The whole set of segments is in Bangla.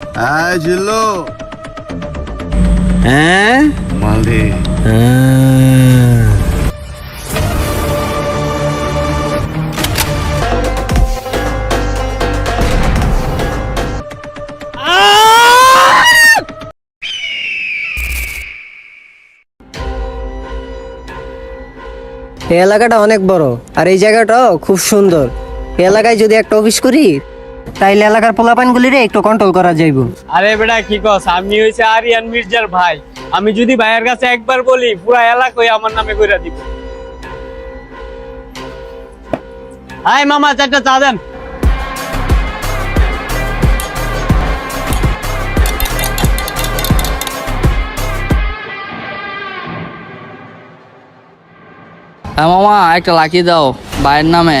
হ্যাঁ জিল্লো। হ্যাঁ? এলাকাটা অনেক বড় আর এই জায়গাটাও খুব সুন্দর। এলাকায় যদি একটা অফিস করি তাইলে এলাকার পোলাপানগুলি রে একটু কন্ট্রোল করা যাইব। আরে বেটা কি কস? আমি হইছে আরিয়ান মির্জার ভাই। আমি যদি ভাইয়ের কাছে একবার বলি পুরা এলাকায় আমার নামে কইরা দিব। হাই মামা চারটা চা দেন। হ্যাঁ মামা একটা লাকি দাও ভাইয়ের নামে।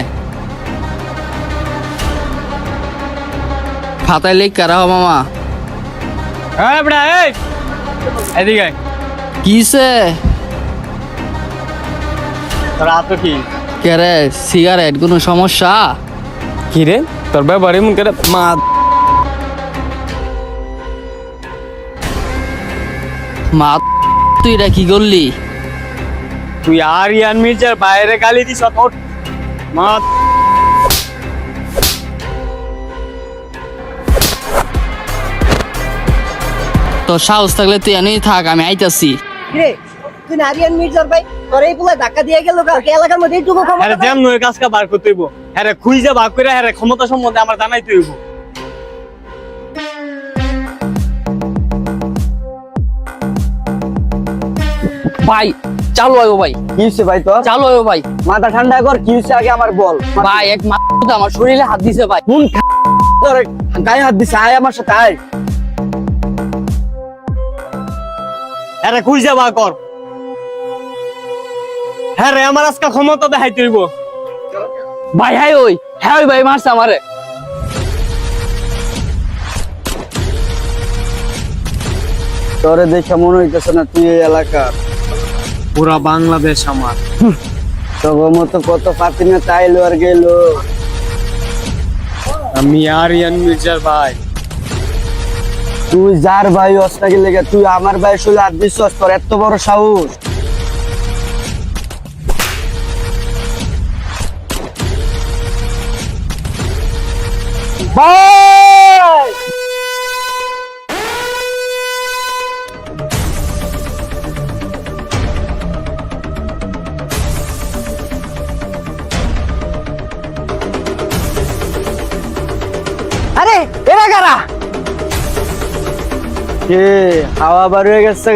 খাতায় লিখ রাখো মামা হ্যাঁ বেটা এই। এদিকে কিসে? তোর হাত কি? কে রে সিগারেট কোনো সমস্যা? কি রে? তোর ব্যাপার এমন করে মা মা তুই এটা কি করলি? তুই আরিয়ান মির্জার বাইরে গালি দিস মা তোর সাহস থাকলে তুই এনেই থাক আমি আইতাছি। রে তুই নারিয়ান মির্জার ভাই তোর এই পোলা ধাক্কা দিয়ে গেল কালকে এলাকার মধ্যে এইটুকু আরে ক্ষমতা? যেমন ওই কাজটা বার করতে হইব। আরে খুঁজে ভাগ করে আরে ক্ষমতা সম্বন্ধে আমার জানাইতে হইব। ভাই চালু আয়ো ভাই। কি হচ্ছে ভাই তো চালু আয়ো ভাই। মাথা ঠান্ডা কর কি হচ্ছে আগে আমার বল? ভাই এক মা আমার শরীরে হাত দিছে ভাই। কোন গায়ে হাত দিছে আয় আমার সাথে আয়। আরে খুঁজে ভাগ কর? হ্যাঁ রে আমার আজকে ক্ষমতা দেখাইতে হইব। ভাই হ্যাঁ ওই। হ্যাঁ ওই ভাই মারছে আমারে। তোরে দেখে মনে হইতেছে না তুই এই এলাকার। পুরা বাংলাদেশ আমার। তোর মতো কত ফাতিমে তাইলো আর গেলো আমি আরিয়ান মির্জার ভাই। তুই যার ভাই অস্তাকে লেগে, তুই আমার ভাই শুলে আর বিশ্বাস তোর এত বড় সাহস। আরে, এরা কারা? কে হাওয়া বার হয়ে গেছে